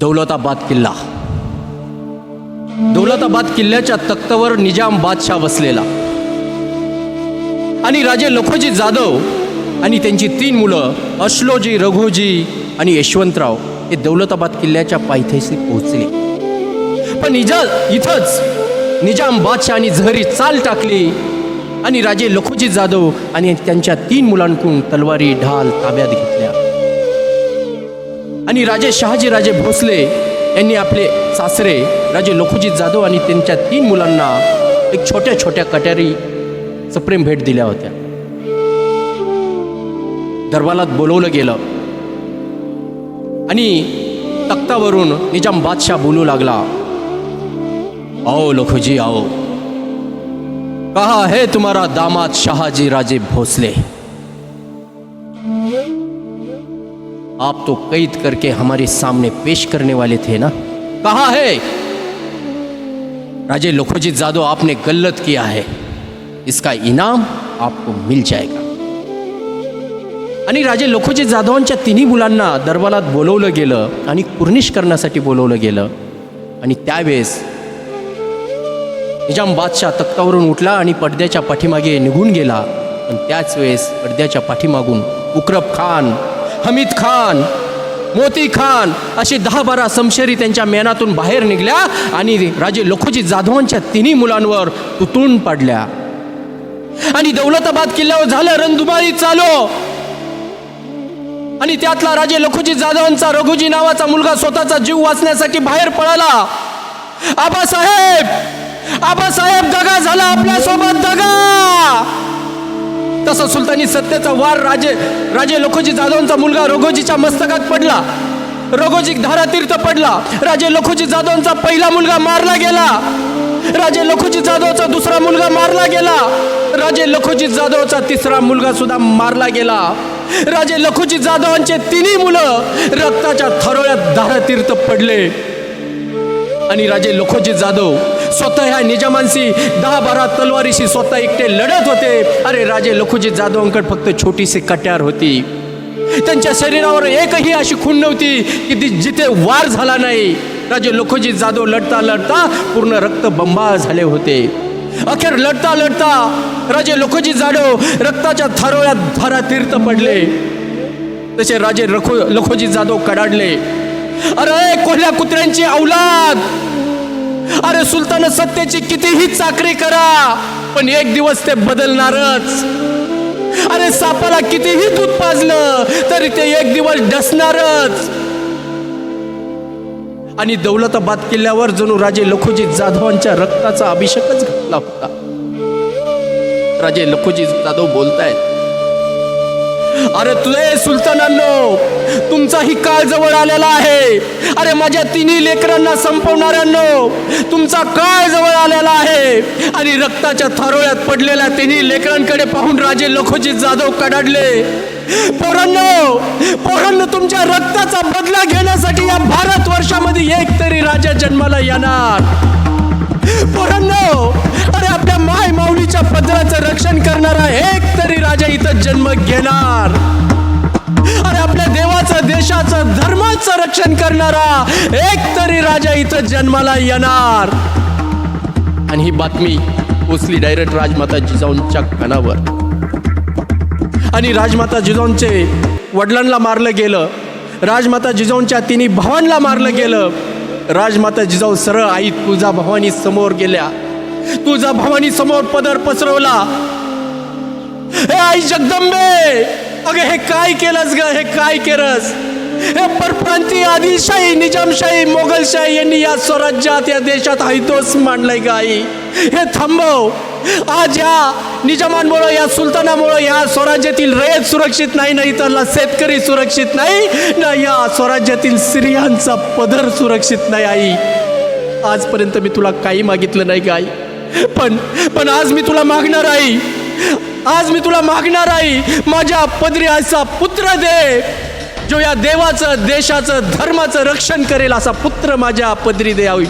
दौलताबाद किल्ला. दौलताबाद किल्ल्याच्या तख्तावर निजाम बादशाह बसलेला आणि राजे लखोजी जाधव आणि त्यांची तीन मुलं अश्लोजी रघोजी आणि यशवंतराव हे दौलताबाद किल्ल्याच्या पायथ्याशी पोहोचले. पण निजा इथंच निजाम बादशहानी झहरी चाल टाकली आणि राजे लखोजी जाधव आणि त्यांच्या तीन मुलांकडून तलवारी ढाल ताब्यात घेतल्या. आणि राजे शहाजी राजे भोसले यांनी आपले सासरे राजे लखुजीत जाधव आणि त्यांच्या तीन मुलांना एक छोट्या छोट्या कट्यारी सप्रेम भेट दिल्या होत्या. दरबारात बोलवलं गेलं. आणि तख्तावरून निजाम बादशाह बोलू लागला आओ लखुजी आओ. कहा है तुम्हारा दामाद शहाजी राजे भोसले? आप तो कैद करके हमारे सामने पेश करने वाले थे ना? कहा है? राजे लखोजीत जाधव आपने गलत किया है। इसका इनाम आपको मिल जाएगा। आणि राजे लखोजीत जाधवांच्या तिन्ही मुलांना दरबारात बोलवलं गेलं आणि कुर्निश करण्यासाठी बोलवलं गेलं. आणि त्यावेळेस निजाम बादशाह तख्तावरून उठला आणि पडद्याच्या पाठीमागे निघून गेला. पण त्याच वेळेस पडद्याच्या पाठीमागून उक्रब खान हमीद खान मोती खान अशी दहा बारा समशेरी त्यांच्या मेनातून बाहेर निघल्या आणि राजे लखोजी जाधवांच्या तिन्ही मुलांवर तुतून पडल्या. आणि दौलताबाद किल्ल्यावर झालं रणधुमाळी चालो. आणि त्यातला राजे लखोजी जाधवांचा रघुजी नावाचा मुलगा स्वतःचा जीव वाचण्यासाठी बाहेर पळाला. आबासाहेब! आबासाहेब दगा झाला आपल्यासोबत दगा! तसं सुलतानी सत्तेचा वार राजे राजे लखोजी जाधवांचा मुलगा रोगोजीच्या मस्तकात पडला. रोगोजी धारातीर्थ पडला. राजे लखोजी जाधवांचा पहिला मुलगा मारला गेला. राजे लखोजी जाधवचा दुसरा मुलगा मारला गेला. राजे लखोजी जाधवचा तिसरा मुलगा सुद्धा मारला गेला. राजे लखोजी जाधवांचे तिन्ही मुलं रक्ताच्या थरोळ्यात धारातीर्थ पडले. आणि राजे लखोजी जाधव स्वतः ह्या निजामांशी दहा बारा तलवारीशी स्वतः एकटे लढत होते. अरे राजे लखुजी जाधवांकडे फक्त छोटीशी कट्यार होती. त्यांच्या शरीरावर एकही अशी खून नव्हती की ती जिथे वार झाला नाही. राजे लखोजी जाधव लढता लढता पूर्ण रक्त बंबाळ झाले होते. अखेर लढता लढता राजे लखोजी जाधव रक्ताच्या थारोळ्यात धारातीर्थ पडले. तसे राजे रखो लखोजी जाधव कडाडले. अरे कोल्ह्या कुत्र्यांची औलाद! अरे सुलतान सत्तेची कितीही चाकरी करा पण एक दिवस ते बदलणारच. अरे सापाला कितीही दूध पाजलं तरी ते एक दिवस डसणारच. आणि दौलताबाद किल्ल्यावर जणू राजे लखोजी जाधवांच्या रक्ताचा अभिषेकच घातला होता. राजे लखोजी जाधव बोलतायत अरे तुझे सुलतानांनो तुमचाही काळ जवळ आलेला आहे. अरे माझ्या तिन्ही लेकरांना संपवणाऱ्यांनो तुमचा काळ जवळ आलेला आहे. आणि रक्ताच्या थारोळ्यात पडलेल्या तिन्ही लेकरांकडे पाहून राजे लखोजी जाधव कडाडले. पोरांनो पोरांनो तुमच्या रक्ताचा बदला घेण्यासाठी या भारत वर्षामध्ये एक तरी राजा जन्माला येणार. पोरांनो अरे आपल्या माय माऊलीच्या पदराचं रक्षण करणारा एक तरी राजा इथं जन्म घेणार. अरे आपल्या देवाचं देशाचं धर्माचं रक्षण करणारा एक तरी राजा इथं जन्माला येणार. आणि ही बातमी पोचली डायरेक्ट राजमाता जिजाऊंच्या कानावर. आणि राजमाता जिजाऊंचे वडिलांना मारलं गेलं. राजमाता जिजाऊंच्या तिन्ही भावांना मारलं गेलं. राजमाता जिजाऊ सरळ आई तुझा भवानी समोर गेल्या. तुझा भवानी समोर पदर पसरवला. हे आई जगदंबे अगं हे काय केलंस ग? हे काय केलंस? हे परप्रांती आदिलशाही निजामशाही मोगलशाही यांनी या स्वराज्यात या देशात हैतोस मांडलाय ग आई. हे थांबव. आज या निजामांमुळं या सुलतानामुळं या स्वराज्यातील रयत सुरक्षित नाही ना तर शेतकरी सुरक्षित नाही ना या स्वराज्यातील स्त्रियांचा पदर सुरक्षित नाही आई. आजपर्यंत मी तुला काही मागितलं नाही का आई. पण पण आज मी तुला मागणार आई. आज मी तुला मागणार आई. माझ्या पदरी असा पुत्र दे जो या देवाचं देशाचं धर्माचं रक्षण करेल असा पुत्र माझ्या पदरी दे आई.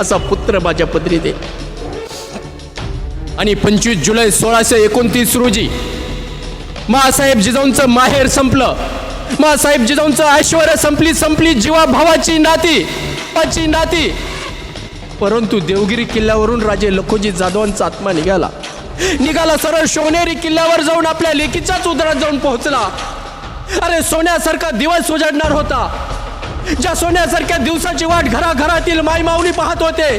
असा पुत्र माझ्या पदरी दे. आणि पंचवीस जुलै सोळाशे एकोणतीस रोजी मासाहेब जिजाऊंचं माहेर संपलं. मासाहेब जिजाऊंचं ऐश्वर संपली संपली जीवा भावाची नाती भावाची नाती. परंतु देवगिरी किल्ल्यावरून राजे लखोजी जाधवांचा आत्मा निघाला. निघाला सरळ सोनेरी किल्ल्यावर जाऊन आपल्या लेकीच्याच उदरात जाऊन पोहोचला. अरे सोन्यासारखा दिवस उजाडणार होता. ज्या सोन्यासारख्या दिवसाची वाट घराघरातील माई माऊली पाहत होते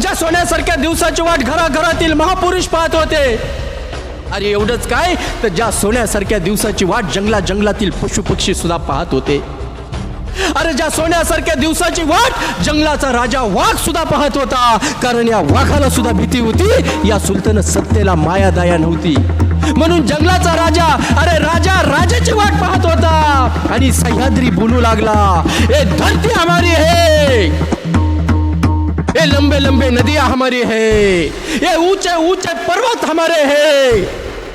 ज्या सोन्यासारख्या दिवसाची वाट घराघरातील महापुरुष पाहत होते. अरे एवढंच काय? तर ज्या सोन्यासारख्या दिवसाची वाट जंगला जंगलातील पशुपक्षी सुद्धा पाहत होते. अरे ज्या सोन्यासारख्या दिवसाची वाट जंगलाचा राजा वाघ सुद्धा पाहत होता. कारण या वाघाला सुद्धा भीती होती. या सुलतान सत्तेला माया दया नव्हती. म्हणून जंगलाचा राजा अरे राजा राजाची वाट पाहत होता. आणि सह्याद्री बोलू लागला ए धरती हमारी है! लंबे लंबे नदियां हमारी है। ये ऊंचे ऊंचे पर्वत हमारे हैं।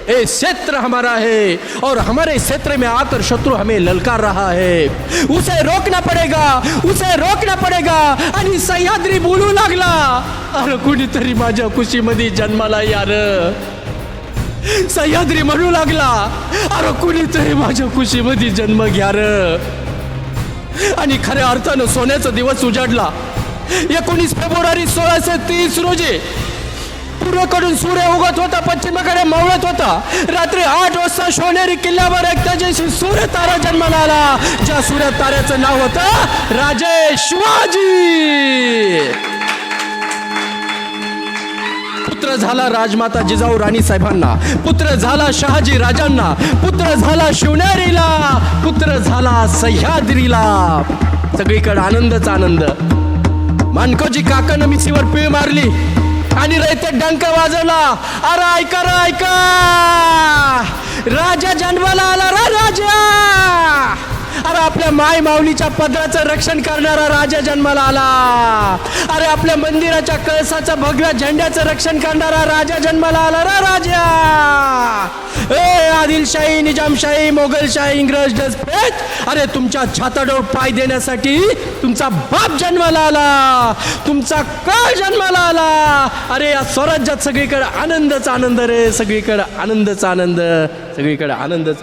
ये क्षेत्र हमारा है और हमारे क्षेत्र में आकर शत्रु हमें ललकार रहा है। उसे रोकना पड़ेगा उसे रोकना पड़ेगा। आणि सह्याद्री बोलू लागला। अरे कुणीतरी माझ्या खुशीमध्ये जन्माला यार। सह्याद्री म्हणू लागला। अरे कुणीतरी माझ्या खुशीमध्ये जन्म घ्या र आणि खऱ्या अर्थानं सोन्याचा दिवस उजाडला। एकोणीस फेब्रुवारी सोळाशे तीस रोजी पूर्वेकडून सूर्य उगत होता पश्चिमेकडे मावळत होता. रात्री आठ वाजता सोनेरी किल्ल्यावर एक तेजस्वी सूर्य तारा जन्माला आला ज्या सूर्य ताऱ्याचं नाव होतं राजे शिवाजी. पुत्र झाला राजमाता जिजाऊ राणी साहेबांना पुत्र झाला शहाजी राजांना पुत्र झाला शिवनेरीला पुत्र झाला सह्याद्रीला. सगळीकडे आनंदच आनंद. मानकोजी काकानं मिसीवर पिळ मारली आणि रयते डंका वाजवला. अरे ऐका रे ऐका. राजा जन्माला आला रा राजा! आपल्या माय माऊलीच्या पदराचं रक्षण करणारा राजा जन्माला आला. अरे आपल्या मंदिराच्या कळसाचं भगव्या झेंड्याचं रक्षण करणारा राजा जन्माला आला रा राजा. ए आदिलशाही निजामशाही मोगलशाही इंग्रज डसपेट अरे तुमच्या छाताडोळ पाय देण्यासाठी तुमचा बाप जन्माला आला. तुमचा काळ जन्माला आला. अरे या स्वराज्यात सगळीकडे आनंदच आनंद रे सगळीकडे आनंदच आनंद सगळीकडे आनंदच